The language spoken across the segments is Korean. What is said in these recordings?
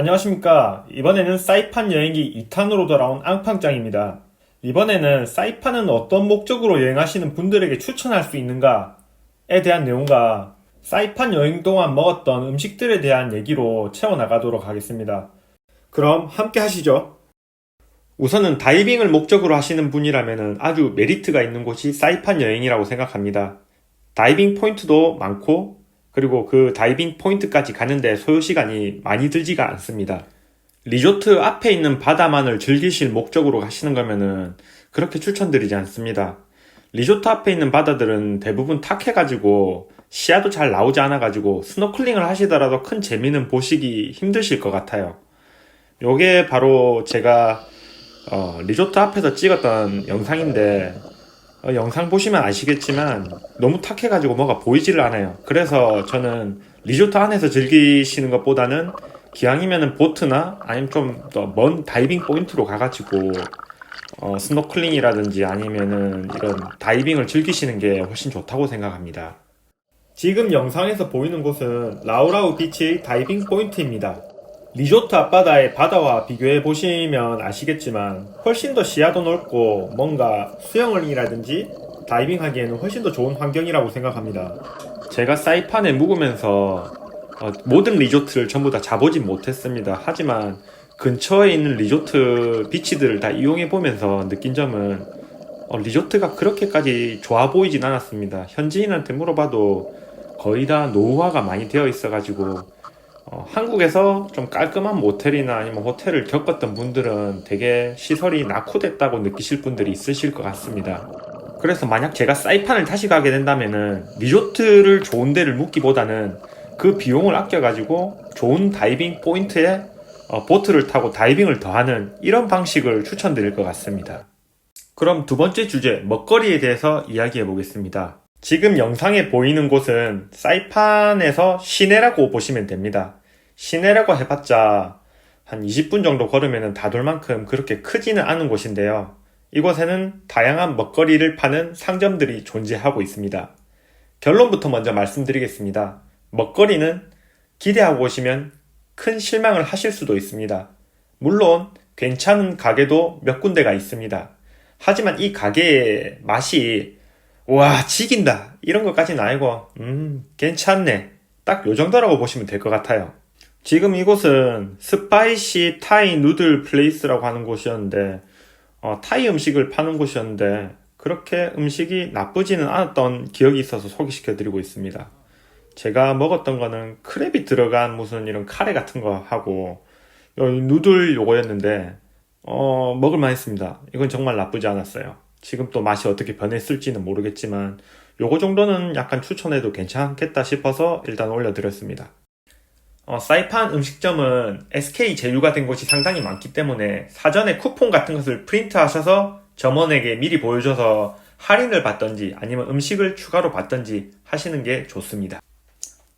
안녕하십니까. 이번에는 사이판 여행기 2탄으로 돌아온 앙팡짱입니다. 이번에는 사이판은 어떤 목적으로 여행하시는 분들에게 추천할 수 있는가에 대한 내용과 사이판 여행 동안 먹었던 음식들에 대한 얘기로 채워나가도록 하겠습니다. 그럼 함께 하시죠. 우선은 다이빙을 목적으로 하시는 분이라면 아주 메리트가 있는 곳이 사이판 여행이라고 생각합니다. 다이빙 포인트도 많고 그리고 그 다이빙 포인트까지 가는데 소요 시간이 많이 들지가 않습니다. 리조트 앞에 있는 바다만을 즐기실 목적으로 가시는 거면은 그렇게 추천드리지 않습니다. 리조트 앞에 있는 바다들은 대부분 탁해가지고 시야도 잘 나오지 않아가지고 스노클링을 하시더라도 큰 재미는 보시기 힘드실 것 같아요. 요게 바로 제가 어, 리조트 앞에서 찍었던 영상인데 어, 영상 보시면 아시겠지만 너무 탁해가지고 뭐가 보이지를 않아요. 그래서 저는 리조트 안에서 즐기시는 것보다는 기왕이면은 보트나 아니면 좀 더 먼 다이빙 포인트로 가가지고 어, 스노클링이라든지 아니면은 이런 다이빙을 즐기시는 게 훨씬 좋다고 생각합니다. 지금 영상에서 보이는 곳은 라우라우 비치 다이빙 포인트입니다. 리조트 앞바다의 바다와 비교해 보시면 아시겠지만 훨씬 더 시야도 넓고 뭔가 수영을이라든지 다이빙 하기에는 훨씬 더 좋은 환경이라고 생각합니다. 제가 사이판에 묵으면서 어, 모든 리조트를 전부 다 자보진 못했습니다. 하지만 근처에 있는 리조트 비치들을 다 이용해 보면서 느낀 점은 어, 리조트가 그렇게까지 좋아 보이진 않았습니다. 현지인한테 물어봐도 거의 다 노후화가 많이 되어 있어가지고 어, 한국에서 좀 깔끔한 모텔이나 아니면 호텔을 겪었던 분들은 되게 시설이 낙후됐다고 느끼실 분들이 있으실 것 같습니다. 그래서 만약 제가 사이판을 다시 가게 된다면은 리조트를 좋은 데를 묵기보다는 그 비용을 아껴가지고 좋은 다이빙 포인트에 어, 보트를 타고 다이빙을 더하는 이런 방식을 추천드릴 것 같습니다. 그럼 두 번째 주제, 먹거리에 대해서 이야기해 보겠습니다. 지금 영상에 보이는 곳은 사이판에서 시내라고 보시면 됩니다. 시내라고 해봤자 한 20분 정도 걸으면 다 돌 만큼 그렇게 크지는 않은 곳인데요. 이곳에는 다양한 먹거리를 파는 상점들이 존재하고 있습니다. 결론부터 먼저 말씀드리겠습니다. 먹거리는 기대하고 오시면 큰 실망을 하실 수도 있습니다. 물론 괜찮은 가게도 몇 군데가 있습니다. 하지만 이 가게의 맛이 와 지긴다 이런 것까지는 아니고 음 괜찮네 딱 요 정도라고 보시면 될 것 같아요. 지금 이곳은 스파이시 타이 누들 플레이스라고 하는 곳이었는데 어, 타이 음식을 파는 곳이었는데 그렇게 음식이 나쁘지는 않았던 기억이 있어서 소개시켜 드리고 있습니다. 제가 먹었던 거는 크랩이 들어간 무슨 이런 카레 같은 거 하고 누들 요거였는데 어, 먹을만 했습니다. 이건 정말 나쁘지 않았어요. 지금 또 맛이 어떻게 변했을지는 모르겠지만 요거 정도는 약간 추천해도 괜찮겠다 싶어서 일단 올려드렸습니다. 어, 사이판 음식점은 SK 제휴가 된 곳이 상당히 많기 때문에 사전에 쿠폰 같은 것을 프린트 하셔서 점원에게 미리 보여줘서 할인을 받던지 아니면 음식을 추가로 받던지 하시는 게 좋습니다.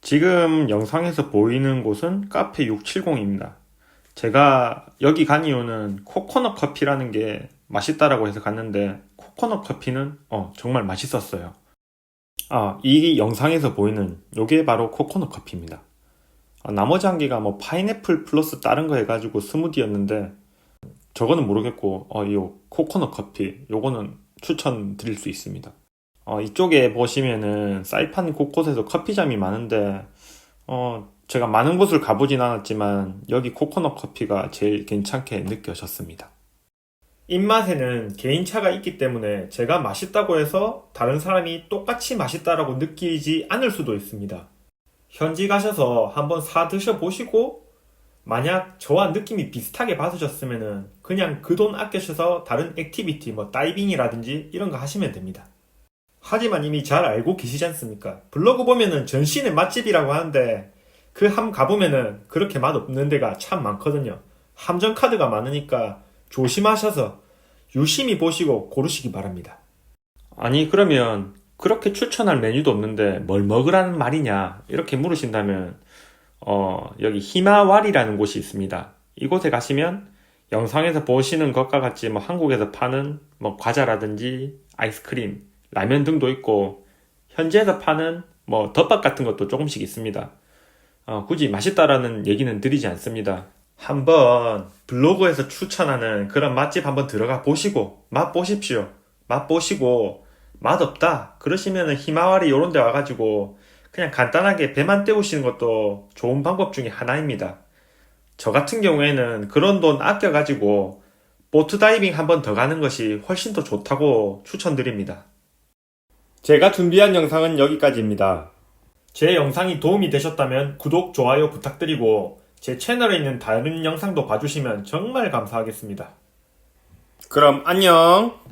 지금 영상에서 보이는 곳은 카페 670입니다. 제가 여기 간 이유는 코코넛 커피라는 게 맛있다라고 해서 갔는데 코코넛 커피는 어, 정말 맛있었어요. 아, 이 영상에서 보이는 요게 바로 코코넛 커피입니다. 아, 나머지 한 개가 뭐 파인애플 플러스 다른 거 해가지고 스무디였는데 저거는 모르겠고 어, 이 코코넛 커피 요거는 추천드릴 수 있습니다. 어, 이쪽에 보시면은 사이판 곳곳에서 커피점이 많은데 어, 제가 많은 곳을 가보진 않았지만 여기 코코넛 커피가 제일 괜찮게 느껴졌습니다. 입맛에는 개인차가 있기 때문에 제가 맛있다고 해서 다른 사람이 똑같이 맛있다라고 느끼지 않을 수도 있습니다. 현지 가셔서 한번 사 드셔보시고 만약 저와 느낌이 비슷하게 받으셨으면은 그냥 그 돈 아껴셔서 다른 액티비티 뭐 다이빙이라든지 이런 거 하시면 됩니다. 하지만 이미 잘 알고 계시지 않습니까? 블로그 보면은 전신의 맛집이라고 하는데 그 함 가보면은 그렇게 맛 없는 데가 참 많거든요. 함정 카드가 많으니까 조심하셔서 유심히 보시고 고르시기 바랍니다. 아니 그러면 그렇게 추천할 메뉴도 없는데 뭘 먹으라는 말이냐 이렇게 물으신다면 어, 여기 히마와리라는 곳이 있습니다. 이곳에 가시면 영상에서 보시는 것과 같이 뭐 한국에서 파는 뭐 과자라든지 아이스크림, 라면 등도 있고 현지에서 파는 뭐 덮밥 같은 것도 조금씩 있습니다. 어, 굳이 맛있다라는 얘기는 드리지 않습니다. 한번 블로그에서 추천하는 그런 맛집 한번 들어가 보시고 맛 보십시오. 맛 보시고 맛없다 그러시면은 히마와리 요런 데 와가지고 그냥 간단하게 배만 때우시는 것도 좋은 방법 중에 하나입니다. 저 같은 경우에는 그런 돈 아껴가지고 보트 다이빙 한 번 더 가는 것이 훨씬 더 좋다고 추천드립니다. 제가 준비한 영상은 여기까지입니다. 제 영상이 도움이 되셨다면 구독, 좋아요 부탁드리고 제 채널에 있는 다른 영상도 봐주시면 정말 감사하겠습니다. 그럼 안녕!